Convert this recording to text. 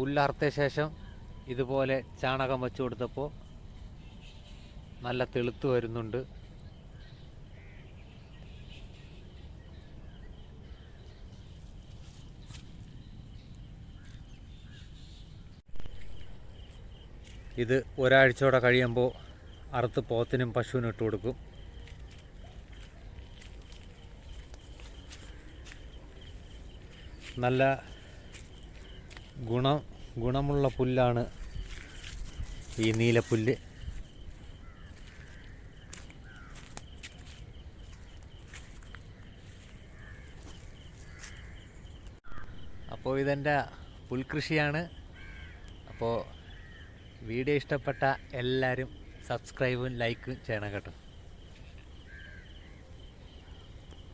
പുല്ലറുത്ത ശേഷം ഇതുപോലെ ചാണകം വെച്ച് കൊടുത്തപ്പോൾ നല്ല തെളുത്ത് വരുന്നുണ്ട്. ഇത് ഒരാഴ്ചയോടെ കഴിയുമ്പോൾ അറുത്ത് പോത്തിനും പശുവിനും ഇട്ട് കൊടുക്കും. നല്ല ഗുണം ഗുണമുള്ള പുല്ലാണ് ഈ നീലപ്പുല്ല്. അപ്പോൾ ഇതെന്റെ പുൽകൃഷിയാണ്. അപ്പോൾ വീഡിയോ ഇഷ്ടപ്പെട്ട എല്ലാവരും സബ്സ്ക്രൈബും ലൈക്കും ചെയ്യണം കേട്ടോ.